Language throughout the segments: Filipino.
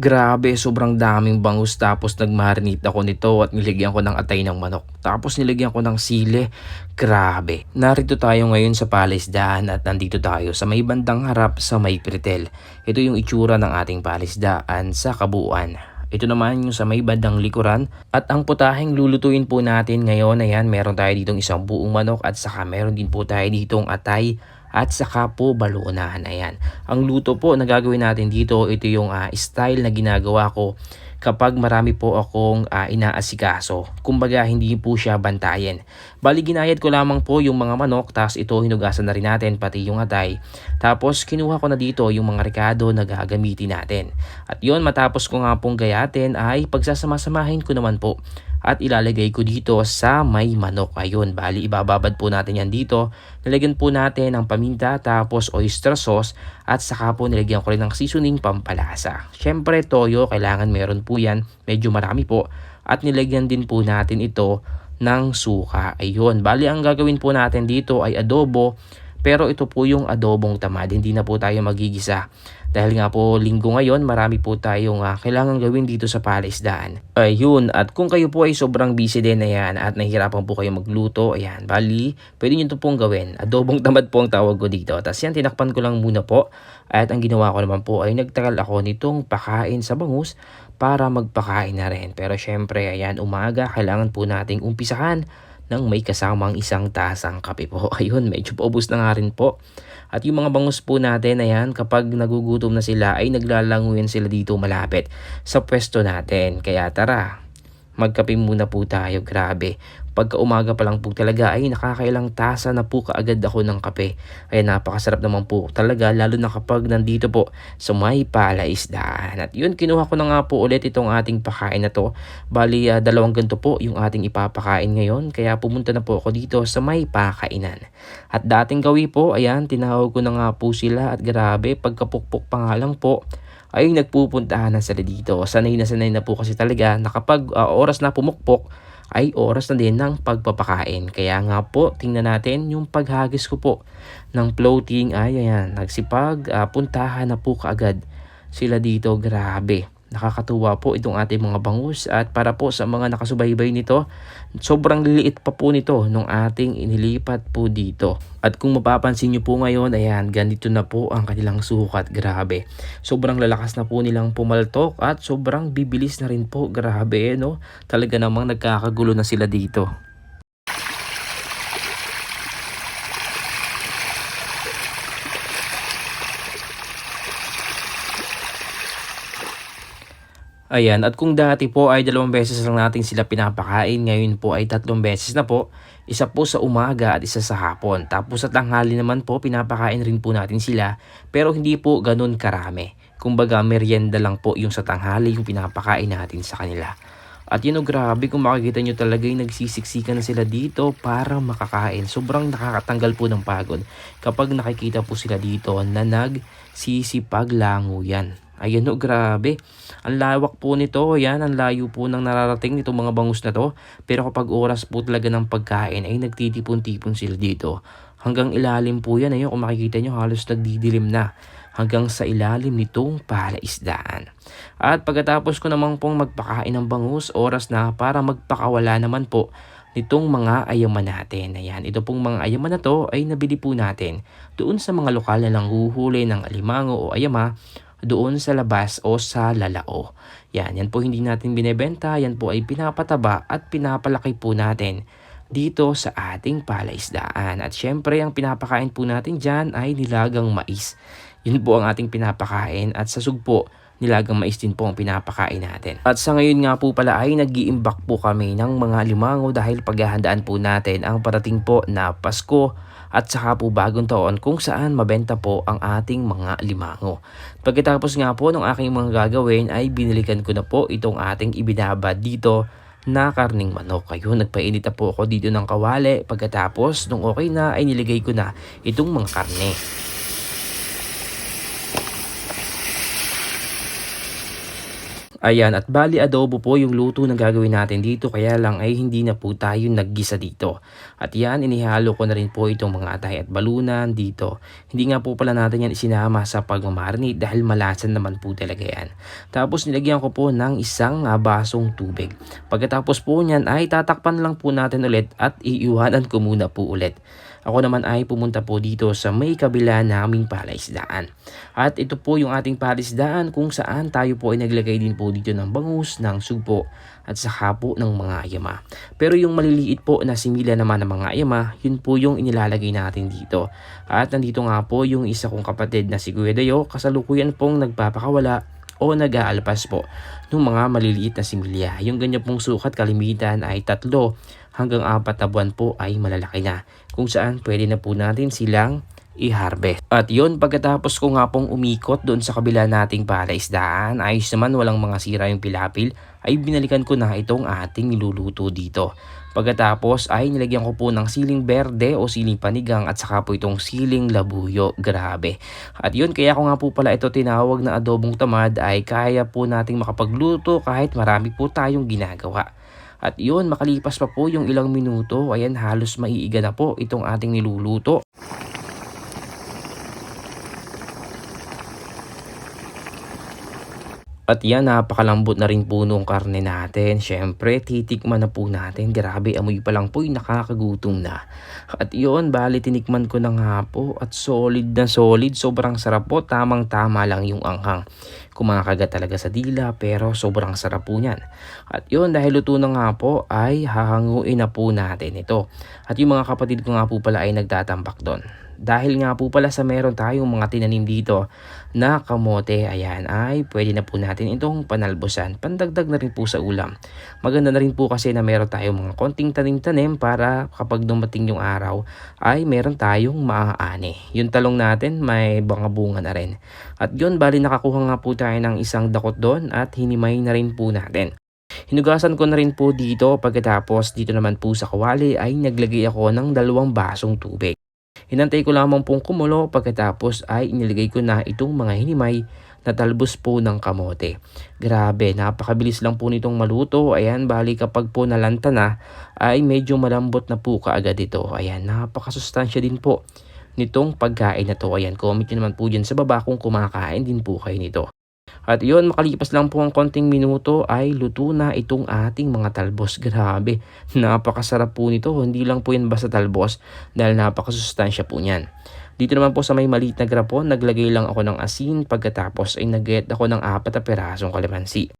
Grabe, sobrang daming bangus tapos nagmarinate ako nito at nilagyan ko ng atay ng manok. Tapos nilagyan ko ng sili. Grabe. Narito tayo ngayon sa palisdaan at nandito tayo sa may bandang harap sa may pritel. Ito yung itsura ng ating palisdaan sa kabuuan. Ito naman yung sa may bandang likuran at ang putaheng lulutuin po natin ngayon ayan meron tayo ditong isang buong manok at saka meron din po tayo ditong atay at saka po balunahan. Ayan. Ang luto po na gagawin natin dito, ito yung ah, style na ginagawa ko kapag marami po akong ah, inaasikaso. Kumbaga, hindi po siya bantayan. Bali, ginayad ko lamang po yung mga manok, tapos ito hinugasan na rin natin, pati yung atay. Tapos, kinuha ko na dito yung mga rekado na gagamitin natin. At yon matapos ko nga pong gayatin ay pagsasama-samahin ko naman po at ilalagay ko dito sa may manok. Ayun, bali ibababad po natin yan dito. Nilagyan po natin ng paminta tapos oyster sauce at saka po nilagyan ko rin ng seasoning pampalasa. Syempre toyo, kailangan meron po yan. Medyo marami po. At nilagyan din po natin ito ng suka. Ayun, bali ang gagawin po natin dito ay adobo. Pero ito po yung adobong tamad, hindi na po tayo magigisa. Dahil nga po linggo ngayon, marami po tayong uh, kailangan gawin dito sa palisdaan. Ayun, at kung kayo po ay sobrang busy din na yan at nahihirapan po kayo magluto, ayan, bali, pwede nyo ito pong gawin. Adobong tamad po ang tawag ko dito. Tapos yan, tinakpan ko lang muna po. At ang ginawa ko naman po ay nagtagal ako nitong pakain sa bangus para magpakain na rin. Pero syempre, ayan, umaga, kailangan po nating umpisahan ng may kasamang isang tasang kape po. Ayun, medyo paubos na nga rin po. At yung mga bangus po natin, ayan, kapag nagugutom na sila ay naglalanguyan sila dito malapit sa pwesto natin. Kaya tara, magkape muna po tayo, grabe. Pagka umaga pa lang po talaga ay nakakailang tasa na po kaagad ako ng kape. Ay napakasarap naman po talaga lalo na kapag nandito po sa may palaisdaan. At yun, kinuha ko na nga po ulit itong ating pakain na to. Bali, uh, dalawang ganito po yung ating ipapakain ngayon. Kaya pumunta na po ako dito sa may pakainan. At dating gawi po, ayan, tinawag ko na nga po sila at grabe, pagkapukpok pa nga lang po ay nagpupuntahan na sila dito. Sanay na sanay na po kasi talaga na kapag uh, oras na pumukpok ay oras na din ng pagpapakain. Kaya nga po, tingnan natin yung paghagis ko po ng floating. Ay, ayan, nagsipag, uh, puntahan na po kaagad sila dito. Grabe. Nakakatuwa po itong ating mga bangus at para po sa mga nakasubaybay nito, sobrang liliit pa po nito nung ating inilipat po dito. At kung mapapansin nyo po ngayon, ayan, ganito na po ang kanilang sukat. Grabe. Sobrang lalakas na po nilang pumaltok at sobrang bibilis na rin po. Grabe, no? Talaga namang nagkakagulo na sila dito. Ayan, at kung dati po ay dalawang beses lang natin sila pinapakain, ngayon po ay tatlong beses na po. Isa po sa umaga at isa sa hapon. Tapos sa tanghali naman po, pinapakain rin po natin sila. Pero hindi po ganun karami. Kumbaga, merienda lang po yung sa tanghali yung pinapakain natin sa kanila. At yun o grabe kung makikita nyo talaga yung nagsisiksikan na sila dito para makakain. Sobrang nakakatanggal po ng pagod kapag nakikita po sila dito na nagsisipaglango yan. Ayan o, grabe. Ang lawak po nito, yan, ang layo po ng nararating nitong mga bangus na to. Pero kapag oras po talaga ng pagkain ay nagtitipon-tipon sila dito. Hanggang ilalim po yan, ayun, kung makikita nyo halos nagdidilim na hanggang sa ilalim nitong palaisdaan. At pagkatapos ko naman pong magpakain ng bangus, oras na para magpakawala naman po nitong mga ayaman natin. Ayan, ito pong mga ayaman na to ay nabili po natin doon sa mga lokal na nanghuhuli ng alimango o ayama doon sa labas o sa lalao. Yan, yan po hindi natin binebenta, yan po ay pinapataba at pinapalaki po natin dito sa ating palaisdaan. At syempre, ang pinapakain po natin dyan ay nilagang mais. Yun po ang ating pinapakain at sa sugpo, nilagang mais din po ang pinapakain natin. At sa ngayon nga po pala ay nag po kami ng mga limango dahil paghahandaan po natin ang parating po na Pasko at saka po bagong taon kung saan mabenta po ang ating mga limango. Pagkatapos nga po ng aking mga gagawin ay binilikan ko na po itong ating ibinabad dito na karning manok. Ayun, nagpainit na po ako dito ng kawali. Pagkatapos, nung okay na, ay niligay ko na itong mga karne. Ayan, at bali adobo po yung luto na gagawin natin dito kaya lang ay hindi na po tayo naggisa dito. At yan, inihalo ko na rin po itong mga atay at balunan dito. Hindi nga po pala natin yan isinama sa pagmamarinate dahil malasan naman po talaga yan. Tapos nilagyan ko po ng isang ah, basong tubig. Pagkatapos po niyan ay tatakpan lang po natin ulit at iiwanan ko muna po ulit. Ako naman ay pumunta po dito sa may kabila naming palaisdaan. At ito po yung ating palaisdaan kung saan tayo po ay naglagay din po dito ng bangus, ng sugpo at saka po ng mga ayama. Pero yung maliliit po na simila naman ng mga ayama, yun po yung inilalagay natin dito. At nandito nga po yung isa kong kapatid na si Kuya kasalukuyan pong nagpapakawala o nag-aalpas po ng mga maliliit na similya. Yung ganyan pong sukat kalimitan ay tatlo hanggang apat na buwan po ay malalaki na kung saan pwede na po natin silang i-harvest. At yon pagkatapos ko nga pong umikot doon sa kabila nating palaisdaan, ayos naman walang mga sira yung pilapil, ay binalikan ko na itong ating niluluto dito. Pagkatapos ay nilagyan ko po ng siling berde o siling panigang at saka po itong siling labuyo. Grabe. At yun, kaya ko nga po pala ito tinawag na adobong tamad ay kaya po nating makapagluto kahit marami po tayong ginagawa. At yun, makalipas pa po yung ilang minuto, ayan halos maiiga na po itong ating niluluto. At yan, napakalambot na rin po nung karne natin. Siyempre, titikman na po natin. Grabe, amoy pa lang po, nakakagutom na. At yun, bali tinikman ko na nga po. At solid na solid, sobrang sarap po. Tamang-tama lang yung anghang. Kumakagat talaga sa dila, pero sobrang sarap po niyan. At yun, dahil luto na nga po, ay hahanguin na po natin ito. At yung mga kapatid ko nga po pala ay nagtatambak doon. Dahil nga po pala sa meron tayong mga tinanim dito na kamote, ayan, ay pwede na po natin itong panalbosan. Pandagdag na rin po sa ulam. Maganda na rin po kasi na meron tayong mga konting tanim-tanim para kapag dumating yung araw ay meron tayong maaani. Yung talong natin may mga bunga na rin. At yun, bali nakakuha nga po tayo ng isang dakot doon at hinimay na rin po natin. Hinugasan ko na rin po dito pagkatapos dito naman po sa kawali ay naglagay ako ng dalawang basong tubig. Hinantay ko lamang pong kumulo pagkatapos ay inilagay ko na itong mga hinimay na talbos po ng kamote. Grabe, napakabilis lang po nitong maluto. Ayan, bali kapag po nalanta na ay medyo malambot na po kaagad ito. Ayan, napakasustansya din po nitong pagkain na to. Ayan, comment nyo naman po dyan sa baba kung kumakain din po kayo nito. At yun, makalipas lang po ang konting minuto ay luto na itong ating mga talbos. Grabe, napakasarap po nito. Hindi lang po yan basta talbos dahil napakasustansya po niyan. Dito naman po sa may maliit na grapon, naglagay lang ako ng asin pagkatapos ay nag ako ng apat na perasong kalamansi.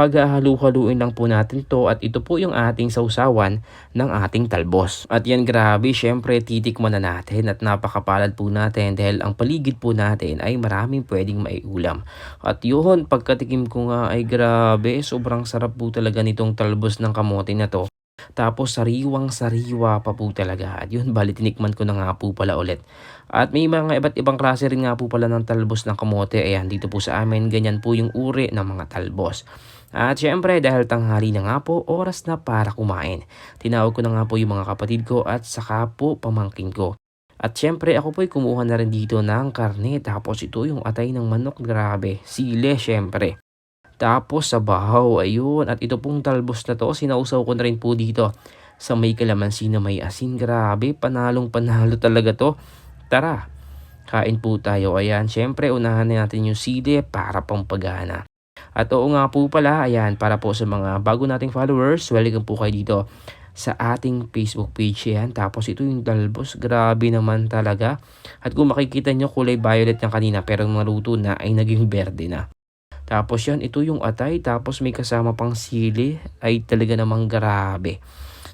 Paghahalu-haluin lang po natin to at ito po yung ating sausawan ng ating talbos. At yan grabe, syempre titikman na natin at napakapalad po natin dahil ang paligid po natin ay maraming pwedeng maiulam. At yun, pagkatikim ko nga ay grabe, sobrang sarap po talaga nitong talbos ng kamote na to. Tapos sariwang sariwa pa po talaga. At yun, bali tinikman ko na nga po pala ulit. At may mga iba't ibang klase rin nga po pala ng talbos ng kamote. Ayan, dito po sa amin, ganyan po yung uri ng mga talbos. At syempre dahil tanghali na nga po, oras na para kumain. Tinawag ko na nga po yung mga kapatid ko at saka po pamangkin ko. At syempre ako po'y kumuha na rin dito ng karne tapos ito yung atay ng manok grabe. Sile syempre. Tapos sa bahaw ayun at ito pong talbos na to sinausaw ko na rin po dito sa may kalamansi na may asin. Grabe panalong panalo talaga to. Tara, kain po tayo. Ayan, syempre unahan natin yung sili para pampagana. At oo nga po pala, ayan, para po sa mga bago nating followers, welcome po kayo dito sa ating Facebook page yan. Tapos ito yung talbos, grabe naman talaga. At kung makikita nyo, kulay violet yung kanina, pero nung naluto na ay naging berde na. Tapos yan, ito yung atay, tapos may kasama pang sili, ay talaga namang grabe.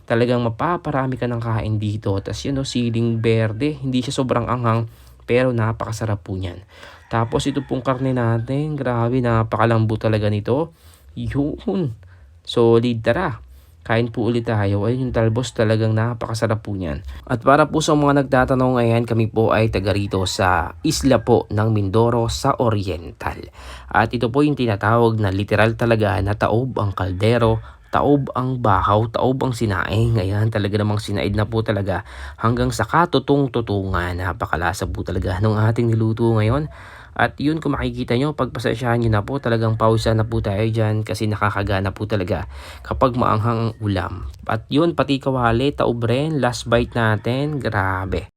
Talagang mapaparami ka ng kain dito. Tapos yun, no, siling berde, hindi siya sobrang anghang, pero napakasarap po niyan. Tapos ito pong karne natin, grabe, napakalambo talaga nito. Yun, solid, tara. Kain po ulit tayo. Ayun yung talbos talagang napakasarap po niyan. At para po sa mga nagtatanong ayan, kami po ay taga rito sa isla po ng Mindoro sa Oriental. At ito po yung tinatawag na literal talaga na taob ang kaldero taob ang bahaw, taob ang sinaing. Ayan, talaga namang sinaid na po talaga hanggang sa katutong-tutungan. Napakalasa po talaga nung ating niluto ngayon. At yun kung makikita nyo, pagpasasyahan nyo na po, talagang pausa na po tayo dyan kasi nakakagana po talaga kapag maanghang ang ulam. At yun, pati kawali, taubren, last bite natin, grabe.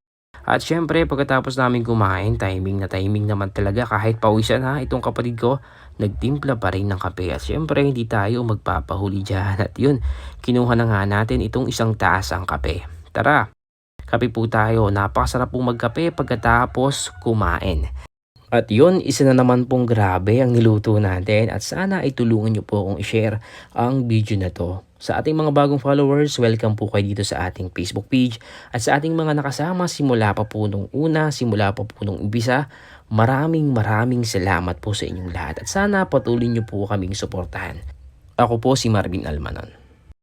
At syempre, pagkatapos namin kumain, timing na timing naman talaga kahit pawisan ha, itong kapatid ko, nagtimpla pa rin ng kape. At syempre, hindi tayo magpapahuli dyan. At yun, kinuha na nga natin itong isang taas ang kape. Tara, kape po tayo. Napakasarap pong magkape pagkatapos kumain. At yun, isa na naman pong grabe ang niluto natin at sana ay tulungan nyo po akong i-share ang video na to. Sa ating mga bagong followers, welcome po kayo dito sa ating Facebook page at sa ating mga nakasama simula pa po nung una, simula pa po nung umpisa, maraming maraming salamat po sa inyong lahat at sana patuloy nyo po kaming suportahan. Ako po si Marvin Almanon.